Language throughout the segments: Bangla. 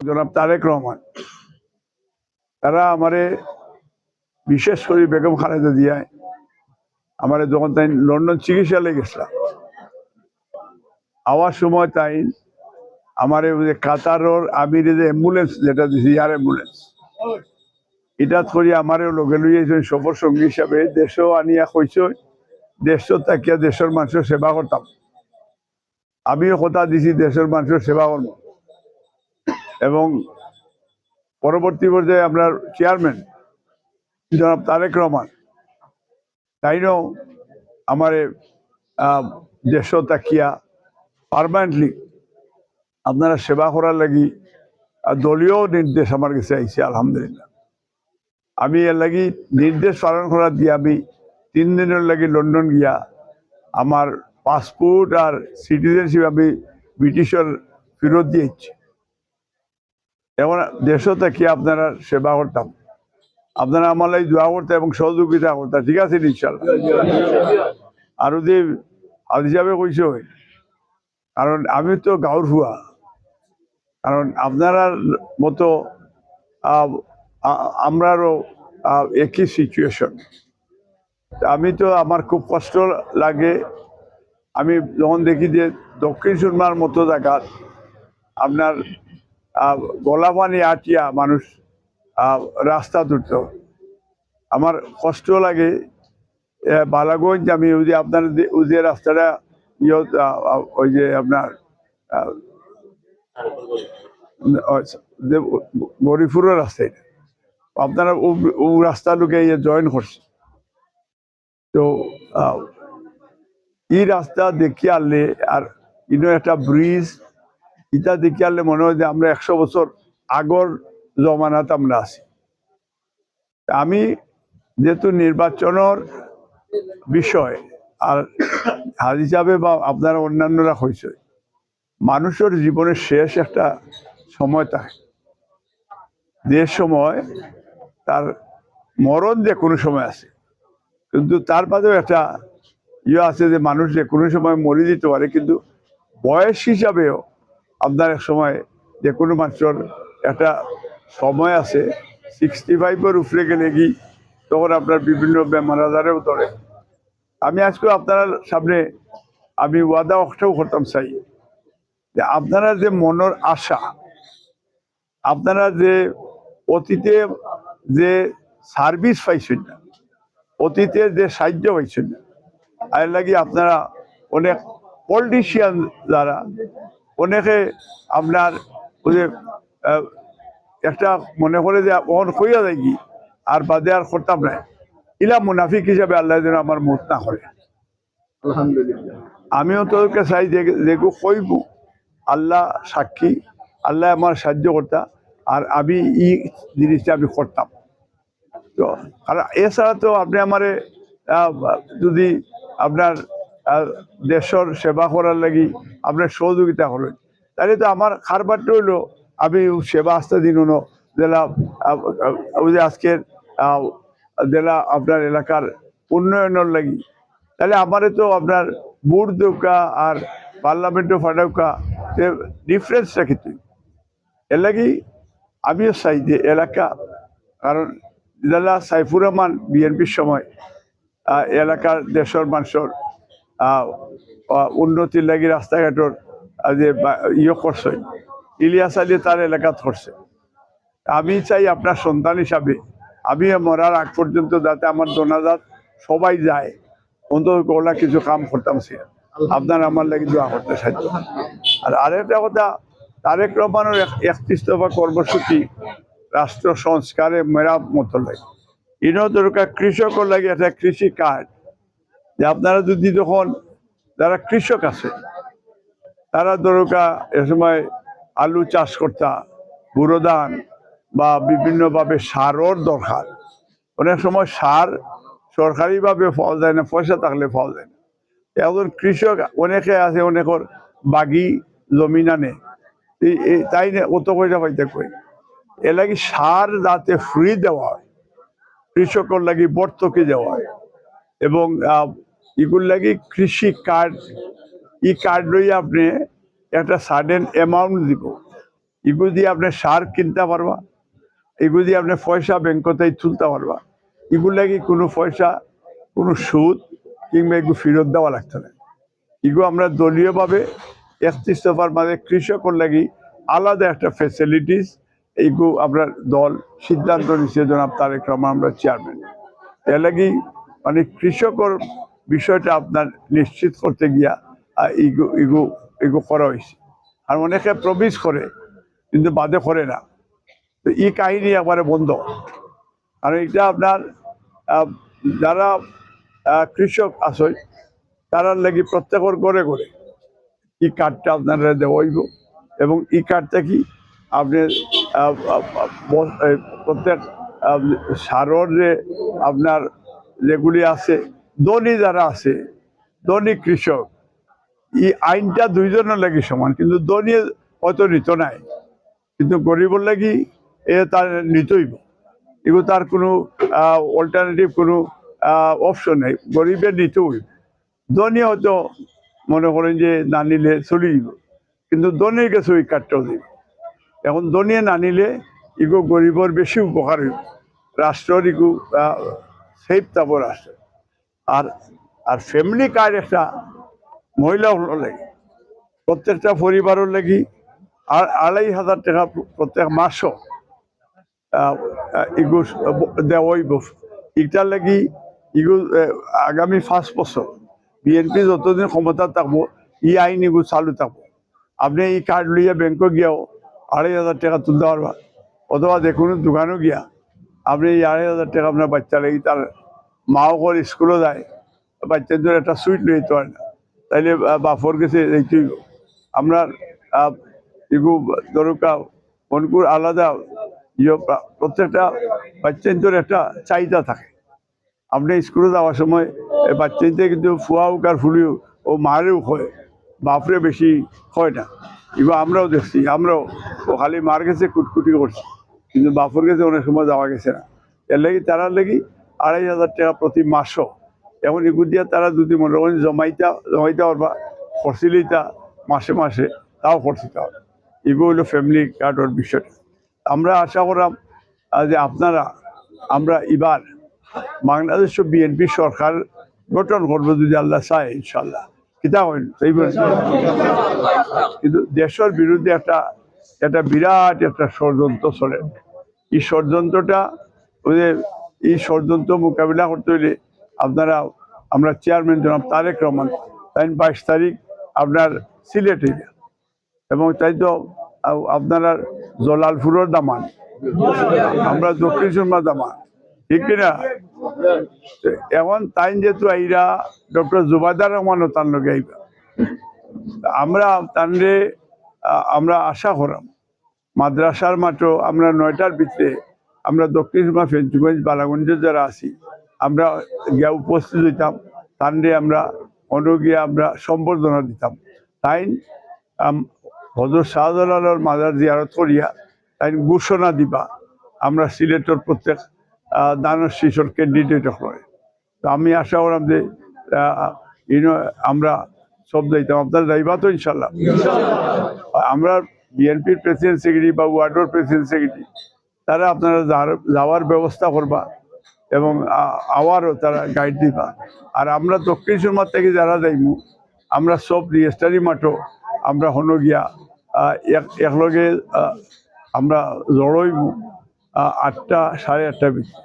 জনাব তারেক রহমান, তারা আমারে বিশেষ করে বেগম খালেদা দিয়ায় আমারে যখন তাই লন্ডন চিকিৎসালয়ে গেছিলাম, আওয়ার সময় তাই আমার যে কাতারর আমির যে অ্যাম্বুলেন্স যেটা দিছি ইয়ার অ্যাম্বুলেন্স এটা করি আমারও লগে লইয়া একজন সফর সঙ্গী হিসাবে দেশও আনিয়া কইস দেশ তাকিয়া দেশের মানুষের সেবা করতাম। আমিও কথা দিছি, দেশের মানুষের সেবা করব। পরবর্তী পর্যায়ে আপনার চেয়ারম্যান, জনাব তারেক রহমান। তাইনও আমার দেশ তাকিয়া পারমানেন্টলি আপনারা সেবা করার লাগি দলীয় নির্দেশ আমার কাছে আইছে, আলহামদুলিল্লাহ। আমি এর লাগি নির্দেশ পালন করার দিয়ে আমি তিন দিনের লাগি লন্ডন গিয়া আমার পাসপোর্ট আর সিটিজেনশিপ আমি ব্রিটিশের ফেরত দিয়েছি। এমন দেশও থেকে আপনারা সেবা করতাম? আপনারা আমার লাগে দোয়া করতে এবং সহযোগিতা করতাম। ঠিক আছে ইনশাল্লাহ আর যদি আজ হিসাবে কইস কারণ আমি তো গাঁর হুয়া কারণ আপনারা মতো আমরারও একই সিচুয়েশন আমি তো, আমার খুব কষ্ট লাগে। আমি যখন দেখি যে দক্ষিণ সুরমার মতো জায়গা, আপনার আহ, গলা পানি আটিয়া মানুষ রাস্তা তুলত আমার কষ্ট লাগে। বালাগঞ্জ আমি ওই যে আপনার ওই যে রাস্তাটা ইয়ে আহ, ওই যে আপনার গরিপুরের রাস্তায় আপনারা ও- রাস্তা লোকে জয়েন করছে তো এই রাস্তা দেখি আনলে আর ইনো একটা ব্রিজ ইটা দেখি আনলে মনে হয় যে আমরা একশো বছর আগর জমানাত আমরা আছি। আমি যেহেতু নির্বাচনের বিষয়, আর হাজ হিসাবে বা আপনারা অন্যান্যরা হয়েছে মানুষের জীবনের শেষ একটা সময় থাকে। যে সময় তার মরণ যে কোনো সময় আছে, কিন্তু তার বাদেও একটা ইয়ে আছে যে মানুষ যে কোনো সময় মরে দিতে পারে, কিন্তু বয়স হিসাবেও আপনার এক সময় যে কোনো মানুষের একটা সময় আছে সিক্সটি ফাইভের উপরে গেলে কি তখন আপনার বিভিন্ন বেমার আজারেও ধরে। আমি আজকে আপনার সামনে আমি ওয়াদা অক্ষাও করতাম চাই যে আপনারা যে মনের আশা, আপনারা যে অতীতে যে সার্ভিস পাইছেন না, অতীতে যে সাহায্য পাইছেন না আর লাগি আপনারা অনেক পলিটিশিয়ান যারা অনেকে আপনার ওই যে একটা মনে করে যে অন কইয়া যায় কি আর বাদে আর করতাম না। ইলা মুনাফিক হিসাবে আল্লাহ যেন আমার মত না করে। আলহামদুলিল্লাহ। আমিও তোকে চাই যে যেগু কইব আল্লাহ সাক্ষী আল্লাহ আমার সাহায্য করতা আর আমি ই জিনিসটা আমি করতাম। তো আর এছাড়া তো আপনি আমারে যদি আপনার দেশের সেবা করার লাগি আপনার সহযোগিতা করবেন তাহলে তো আমার খারবারটা হইল, আমি সেবা আসতে দিন হলো যে আজকের জেলা আপনার এলাকার উন্নয়নের লাগি। তাহলে আমারে তো আপনার বুট দৌকা আর পার্লামেন্টও ফাটাউকা ডিফারেন্সটা কিন্তু এর লাগি আমিও চাই যে এলাকা, কারণ জেলা সাইফুর রহমান বিএনপির সময় এলাকার দেশের মানুষের উন্নতির লাগি রাস্তাঘাটর যে ইয়ে করছে। ইলিয়াস আলী তার এলাকাত করছে। আমি চাই আপনার সন্তান হিসাবে আমি মরার আগ পর্যন্ত যাতে আমার দোনাজাত সবাই যায়। অন্তত ওলা কিছু কাম করতাম সে। আপনার আমার লাগে দোয়া করতে সাহায্য। আর আরেকটা কথা তারেক রহমানের এক- একত্রিশ দফা কর্মসূচি রাষ্ট্র সংস্কারে মেরামত লাগে ইনও দরকার কৃষকের লাগে একটা কৃষি কার্ড যে আপনারা যদি যখন, যারা কৃষক আছে, তারা দরকার এ সময় আলু চাষ করতা বুড়ো ধান বা বিভিন্নভাবে সারর দরকার। অনেক সময় সার সরকারিভাবে পাওয়া যায় না, পয়সা থাকলে পাওয়া যায় না। এখন কৃষক অনেকে আছে অনেকর বাগি জমিন আনে তাই না, অত পয়সা পাইতে কই? এ লাগি সার যাতে ফ্রি দেওয়া হয়, কৃষকের লাগি বর্তকে দেওয়া হয়। এবং এগুর লাগি কৃষি কার্ড, ই কার্ড লই আপনি একটা সাডেন অ্যামাউন্ট দিব। এগুলো দিয়ে আপনি সার কিনতে পারবা এগুলো দিয়ে আপনি পয়সা ব্যাংকতে তুলতে পারবা। এগুলো লাগি কোনো পয়সা, কোনো সুদ কিংবা এগুলো ফেরত দেওয়া লাগতো না। এগুলো আমরা দলীয়ভাবে একত্রিশ দফার মাঝে কৃষকর লাগি আলাদা একটা ফেসিলিটিস এইগুলো আমরা দল সিদ্ধান্ত নিচ্ছে জনাব তারেক রহমান, আমরা চেয়ারম্যান এর লাগি মানে কৃষকর বিষয়টা আপনার নিশ্চিত করতে গিয়া ইগো ইগো ইগো করা হয়েছে। আর অনেকে প্রবেশ করে, কিন্তু বাদে করে না। তো এই কাহিনী একবারে বন্ধ। আর এটা আপনার যারা কৃষক আছে তারা লাগি প্রত্যেকের ঘরে ঘরে ই কার্ডটা আপনারা দেওয়া হইব। এবং ই কার্ডটা কি আপনি প্রত্যেক সারর যে আপনার যেগুলি আছে ধনী যারা আছে, ধনী কৃষক, এই আইনটা দুইজনের লাগি সমান, কিন্তু ধনী হয়তো নিত নাই। কিন্তু গরিবর লাগি এ তার নিতইব। এগুলো তার কোনো অল্টারনেটিভ কোনো অপশন নেই। গরিবের নিতে হইব ধনী হয়তো মনে করেন যে না নিলে চলে যাব কিন্তু ধনীর কাছে ওই কার্ডটাও দিব। এখন ধনিয়ে না নিলে ইগো গরিবর বেশি উপকার হইব। রাষ্ট্রর ইগো সেফ থাকব রাষ্ট্র আর আর ফ্যামিলি কার্ড একটা? মহিলা লাগে। প্রত্যেকটা পরিবারের লাগি আর আড়াই হাজার টাকা প্রত্যেক মাসও ইগো দেওয়া হইব ইটার লাগি ইগো আগামী পাঁচ বছর বিএনপি যতদিন ক্ষমতা থাকব ই আইন ইগো চালু থাকব। আপনি এই কার্ড লইয়া ব্যাংকে গিয়াও আড়াই হাজার টাকা তুলতে পারবা। অথবা যে কোনো দোকানও গিয়া আপনি এই আড়াই হাজার টাকা আপনার বাচ্চা লাগি তার মাও করে স্কুলে যায়। বাচ্চাদের একটা সুইট লইতে পারে না। তাইলে বাপর কাছে এইটাই আমরা এগু দরকা, মনকুর আলাদা ইয়ে প্রা- প্রত্যেকটা বাচ্চাদের একটা চাহিদা থাকে। আপনি স্কুলে যাওয়ার সময় এই বাচ্চাদের কিন্তু ফুয়া হোক আর ফুলিও, ও মারেও হয় বাপরে বেশি হয় না। এবার আমরাও দেখছি, আমরাও, ও খালি মার গেছে, কুটকুটি করছি। কিন্তু বাপর গেছে, অনেক সময় যাওয়া গেছে না। এর লাগি, তারার লাগি আড়াই হাজার টাকা প্রতি মাসও। এখন এগুলো দিয়ে তারা যদি মনে করেন জমাইতা জমাইতে পারবা খরচিলিতা মাসে মাসে তাও খরচিতে হবে এগুলো হলো ফ্যামিলি কার্ডের বিষয়টা। আমরা আশা করলাম যে আপনারা আমরা এবার বাংলাদেশ বিএনপি সরকার গঠন করব যদি আল্লাহ চায় ইনশাল্লাহ কিতা হইল সেই কিন্তু দেশের বিরুদ্ধে একটা একটা বিরাট একটা ষড়যন্ত্র চলে। এই ষড়যন্ত্রটা ওই যে এই ষড়যন্ত্র মোকাবিলা করতে হইলে আপনারা, আমরা চেয়ারম্যান জনাব তারেক রহমান, তাই বাইশ তারিখ আপনার সিলেটে এবং তাই তো আপনারা জলালপুরের দামান, আমরা দক্ষিণ সুরমা দামান, ঠিক কিনা? এখন তাই যেহেতু আইরা ডক্টর জুবাইদার রহমানও তার লগে আইবা। আমরা তানরে আমরা আশা করাম মাদ্রাসার মাত্র আমরা নয়টার ভিতরে আমরা দক্ষিণ সুরমা ফেঞ্চুগঞ্জ বালাগঞ্জে যারা আছি আমরা গিয়া উপস্থিত হইতাম। তানরে আমরা অন্য গিয়ে আমরা সম্বর্ধনা দিতাম। তাই হজরত শাহজালালের মাজার জিয়ারত করিয়া তাই ঘোষণা দিবা আমরা সিলেটের প্রত্যেক দানব শিশুর ক্যান্ডিডেট করে তো আমি আশা করলাম যে ইনো আমরা সব যাইতাম। আপনারা যাইবা তো ইনশাল্লাহ? আমরা বিএনপির প্রেসিডেন্ট সেক্রেটারি বা ওয়ার্ডের প্রেসিডেন্ট সেক্রেটারি তারা আপনারা যাওয়ার- ব্যবস্থা করবা এবং আওয়ারও তারা গাইড দিবা। আর আমরা দক্ষিণ সুরমার থেকে যারা যাইমু আমরা সব রিয়েস্টারি মাঠও আমরা হনো গিয়া এক একলগে আমরা জড়ইমু আটটা সাড়ে আটটা বেশি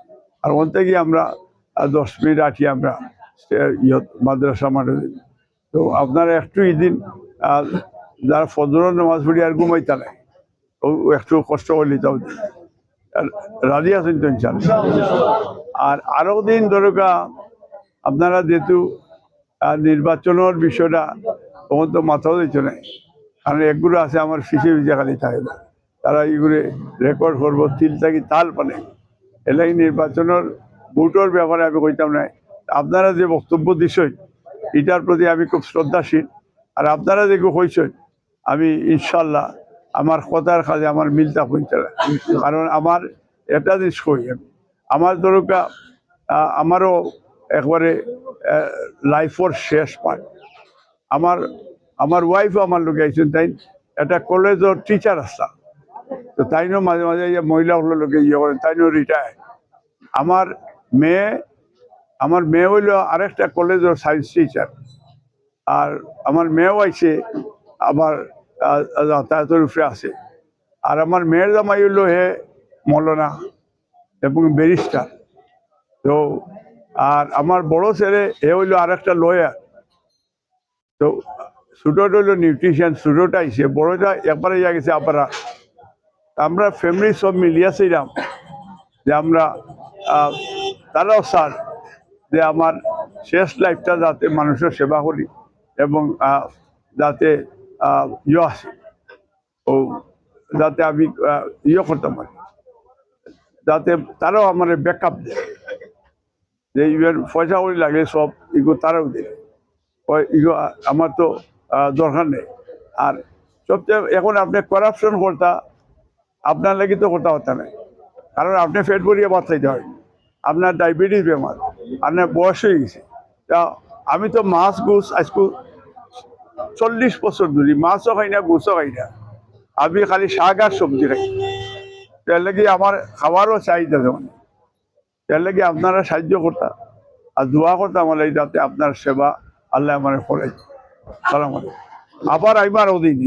আর ওখান থেকে আমরা দশ মিনিট আটি আমরা আহ, মাদ্রাসা মাঠে তো আপনারা একটু আহ, যারা ফজরের নামাজ পড়ি আর ঘুমাইতা ও একটু কষ্ট করলি তাও রাজি আছেন তো আর আরও দিন দরকা আপনারা যেহেতু নির্বাচনের বিষয়টা তখন তো মাথাও দিচ্ছ নাই কারণ একগুলো আছে আমার ফিসে ভিজা খালি থাকে না। তারা এগুলো রেকর্ড করব, তিল থাকি তাল পানে। এলাই নির্বাচনের ভোটের ব্যাপারে আমি কইতাম নাই আপনারা যে বক্তব্য দিছই এটার প্রতি আমি খুব শ্রদ্ধাশীল। আর আপনারা যে কইছেন আমি ইনশাল্লাহ আমার কথার কাজে আমার মিলতা হইতে। কারণ আমার এটা জিনিস কই আমি, আমার দরকা আমারও একবারে লাইফর শেষ পায়। আমার আমার ওয়াইফও আমার লোক আইছেন, তাই একটা কলেজের টিচার আসতা তো তাইনও মাঝে মাঝে ইয়ে মহিলাগুলো লোকে ইয়ে করেন তাইনও রিটায়ার আমার মেয়ে আমার মেয়ে হইল আরেকটা কলেজের সায়েন্স টিচার আর আমার মেয়েও আইছে, আবার যাতায়াতের উপরে আছে। আর আমার মেয়ের জামাই হইল হে মৌলানা এবং ব্যারিস্টার। তো, আর আমার বড় ছেলে, এ হইল আরেকটা লয়ার তো ছোটটা হইল নিউট্রিশন ছোটটা আইসে বড়টা একবারে যা গেছে আপনারা। আমরা ফ্যামিলি সব মিলিয়াছিলাম যে আমরা তারাও স্যার, যে আমার শেষ লাইফটা যাতে মানুষের সেবা করি এবং যাতে ইয়ে ও, যাতে আমি ইয়ে করতে পারি। যাতে তারাও আমার ব্যাকআপ দেয়। যে ইভেন পয়সা করি লাগে, সব ইগো তারাও দেয়। ইগো, আমার তো দরকার নেই। আর সবচেয়ে, এখন আপনি করাপশন করতা, আপনার লাগি তো করতে হতা নাই। কারণ আপনি পেট ভরিয়ে খাইতে হয়। আপনার ডায়াবেটিস বেমার। আপনার বয়স হয়ে গেছে। তা, আমি তো মাছ গুছ আজকু চল্লিশ বছর ধরে, মাছও খাই না, গোসও খাই না। আমি খালি শাক আর সবজি খাই। তার লাগে আমার খাবারও চাহিদা যেমন। তার লাগে আপনারা সাহায্য করতা, আর দোয়া করতে আমার এই যাতে আপনার সেবা আল্লাহ আমার ফলাই। আবার আইবার ওদিন